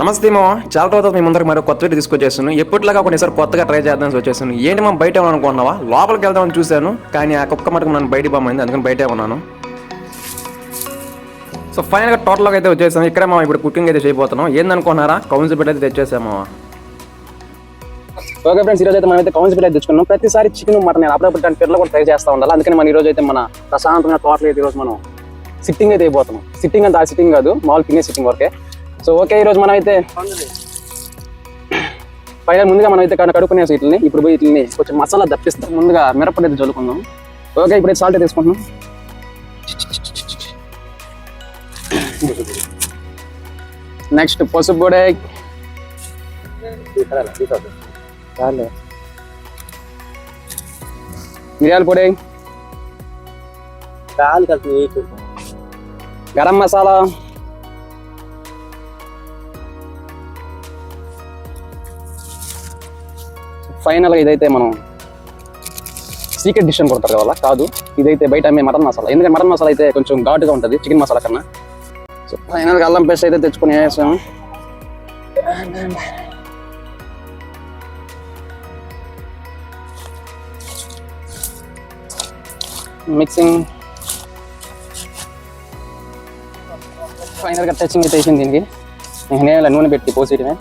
నమస్తే మా చాలా తర్వాత మీ ముందరికి మరో కొత్త వీడియో తీసుకొచ్చేసాను. ఎప్పటిలాగా కొన్నిసారి కొత్తగా ట్రై చేద్దాం వచ్చేసాను. ఏంటి మా బయట అనుకున్నావా? లోపలికి వెళ్దామని చూశాను. కానీ ఆ కుక్క మటుకు నన్ను బయట బామైంది అందుకని బయటే ఉన్నాను. సో ఫైనల్గా టోటల్గా అయితే వచ్చేసాము ఇక్కడ మా ఇప్పుడు కుకింగ్ అయితే చేయబోతున్నాం. ఏందనుకున్నారా? కౌన్స్ బిడ్డ అయితే తెచ్చేసాము ఓకే ఫ్రెండ్స్ ఈరోజు అయితే మనం అయితే కౌన్స్ బిడ్డ తెచ్చుకున్నాం. ప్రతిసారి చికెన్ మటన్ నేను అప్పుడప్పుడు దాని పిల్లలు కూడా ట్రై చేస్తూ ఉండాలి. అందుకని మన ఈరోజు అయితే మన ప్రశాంతంగా టోటల్ అయితే ఈరోజు మనం సిట్టింగ్ అయితే అయిపోతున్నాం. సిట్టింగ్ అంటే ఆ సిట్టింగ్ కాదు. మామూలు తినే సిట్టింగ్ వరకే. సో ఓకే ఈరోజు మనం అయితే పైన ముందుగా మనం అయితే కడుక్కునే వీటిని ఇప్పుడు పోయి వీటిని కొంచెం మసాలా దప్పిస్తాం. ముందుగా మిరపడి అయితే చల్లుకుందాం ఓకే ఇప్పుడు సాల్ట్ తీసుకుంటున్నాం నెక్స్ట్ పసుపు పొడి. మిరియాల పొడి. గరం మసాలా. ఫైనల్గా ఇదైతే మనం సీక్రెట్ డిష్ అని కొడతారు కదా కాదు. ఇదైతే బయట అమ్మే మటన్ మసాలా. ఎందుకంటే మటన్ మసాలా అయితే కొంచెం ఘాటుగా ఉంటుంది చికెన్ మసాలా కన్నా. సో ఫైనల్గా అల్లం పేస్ట్ అయితే తెచ్చుకొని వేసాము మిక్సింగ్ ఫైనల్గా టచింగ్ అయితే వేసింది దీనికి. ఇంక నేను నూనె పెట్టి పోసేయడమే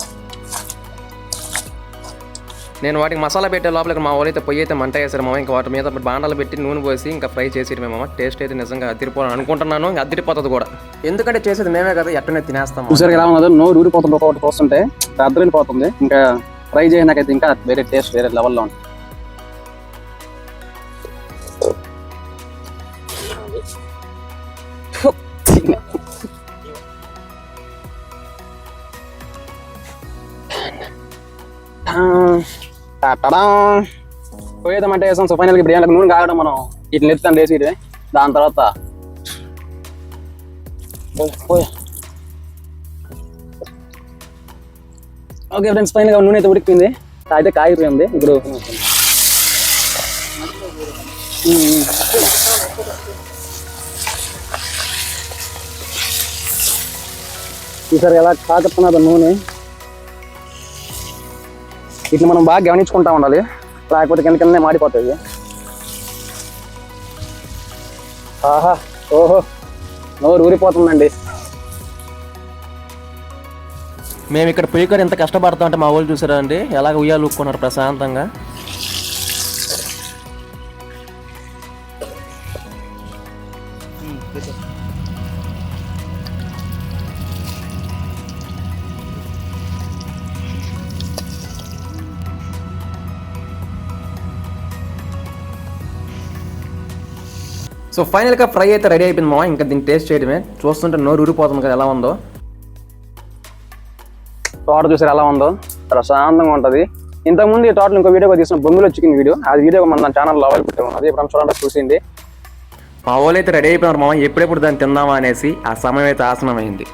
నేను వాటికి మసాలా పెట్టే లోపలికి మా వాళ్ళు అయితే పొయ్యి అయితే మంట వేసారు మామ. ఇంకా వాటి మీద బాండాలు పెట్టి నూనె పోసి ఇంకా ఫ్రై చేసేయడమే మామ టేస్ట్ అయితే నిజంగా అదిరిపోవాలని అనుకుంటున్నాను. ఇంకా అదిరిపోతుంది కూడా. ఎందుకంటే చేసేది మేమే కదా ఎట్టనే తినేస్తాం చూసారు ఎలా ఉన్నదో నోరు ఊరిపోతుంది ఒకటి పోస్తుంటే అద్దరిపోతుంది ఇంకా ఫ్రై చేయడానికైతే ఇంకా వేరే టేస్ట్ వేరే లెవెల్లో ఉంటుంది పోయేదామంటే వేసాం సో ఫైనల్గా ఇప్పుడు ఏమంటే నూనె కాగడం మనం ఇట్లా నెత్తాను వేసి దాని తర్వాత ఓకే ఫ్రెండ్స్ ఫైనల్గా నూనె అయితే ఉడికింది అయితే కాగిపోయింది. ఇప్పుడు ఈసారి ఎలా కాకుతున్నది నూనె. ఇట్లా మనం బాగా గమనించుకుంటా ఉండాలి. లేకపోతే కింద కిందనే మాడిపోతాయి. ఆహా ఓహో నోరు ఊరిపోతుందండి. మేము ఇక్కడ పొయ్యి కాడ ఎంత కష్టపడతాం అంటే మా వాళ్ళు చూసారా అండి? ఎలాగ ఉయ్యాలు ఊక్కున్నారు ప్రశాంతంగా. సో ఫైనల్గా ఫ్రై అయితే రెడీ అయిపోయింది మా ఇంకా దీన్ని టేస్ట్ చేయడమే. చూస్తుంటే నోరు ఊరిపోతుంది కదా ఎలా ఉందో. తోట చూసారు ఎలా ఉందో. ప్రశాంతంగా ఉంటుంది. ఇంతకుముందు ఈ తోటలో ఇంకో వీడియో తీసిన బొంగులో చికెన్ వీడియో. అది వీడియో మన ఛానల్లో అవైలబుల్ ఉన్నది ఇప్పుడు చూడండి చూసింది. మా వాళ్ళు అయితే రెడీ అయిపోయినారు మామ ఎప్పుడెప్పుడు దాన్ని తిందామా అనేసి ఆ సమయం అయితే ఆసనమైంది.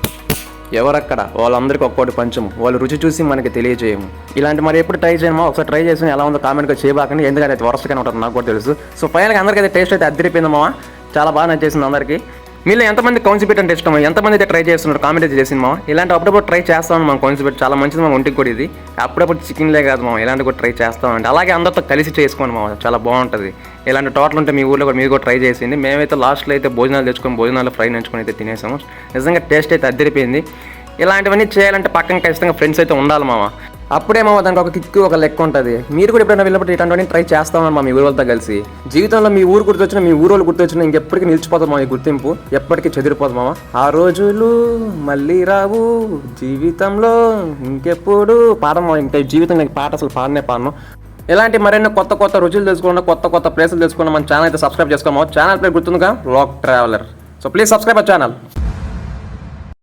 ఎవరక్కడ వాళ్ళందరికీ ఒక్కోటి పంచము. వాళ్ళు రుచి చూసి మనకి తెలియజేయము. ఇలాంటి మరి ఎప్పుడు ట్రై చేయమో ఒకసారి ట్రై చేసి ఎలా ఉందో కామెంట్గా చేయబాకండి. ఎందుకంటే అది వరస్ట్గానే ఉంటుంది నాకు కూడా తెలుసు. సో ఫైనల్గా అందరికీ అయితే టేస్ట్ అయితే అద్దరిపోయిందమ్మా చాలా బాగా నచ్చేసింది అందరికీ. మీలో ఎంతమంది కౌన్సిపేట్ అంటే ఇష్టం ఎంతమంది అయితే ట్రై చేస్తున్నారు కామెంట్ అయితే చేసింది ఇలాంటి అప్పుడప్పుడు ట్రై చేస్తామని మనం కౌన్సిపేట్ చాలా మంచిది మా ఒంటికి కూడా ఇది. అప్పుడప్పుడు చికెన్లే కాదు మా ఇలాంటి కూడా ట్రై చేస్తామండి అలాగే అందరితో కలిసి చేసుకోండి మా చాలా బాగుంటుంది. ఇలాంటి టోటల్ ఉంటే మీ ఊళ్ళో కూడా మీరు కూడా ట్రై చేసింది. మేమైతే లాస్ట్లో అయితే భోజనాలు తెచ్చుకొని భోజనాలు ఫ్రై నేర్చుకొని అయితే తినేసాము. నిజంగా టేస్ట్ అయితే అద్దరిపోయింది. ఇలాంటివన్నీ చేయాలంటే పక్కన ఖచ్చితంగా ఫ్రెండ్స్ అయితే ఉండాలి మామ అప్పుడేమో దానికి ఒక కిక్ ఒక లెక్క ఉంటుంది. మీరు కూడా ఎప్పుడైనా వెళ్ళినప్పుడు ఇట్లాంటివన్నీ ట్రై చేస్తామని మా మీ ఊరు వాళ్ళతో కలిసి. జీవితంలో మీ ఊరు గుర్తొచ్చిన మీ ఊరు వాళ్ళు గుర్తొచ్చిన ఇంకెప్పటికీ నిలిచిపోతుంది మా ఈ గుర్తింపు. ఎప్పటికీ చెదిరిపోతుంది ఆ రోజులు మళ్ళీ రావు జీవితంలో ఇంకెప్పుడు పాడము ఇంకా జీవితంలో పాట అసలు పాడనే పాడను. ఇలాంటి మరెన్నో కొత్త కొత్త రుచులు తెలుసుకున్న కొత్త కొత్త ప్లేసులు తెలుసుకున్న మన ఛానల్ అయితే సబ్స్క్రైబ్ చేసుకోమో ఛానల్ పేరు గుర్తుందిగా? Lock traveller so please subscribe our channel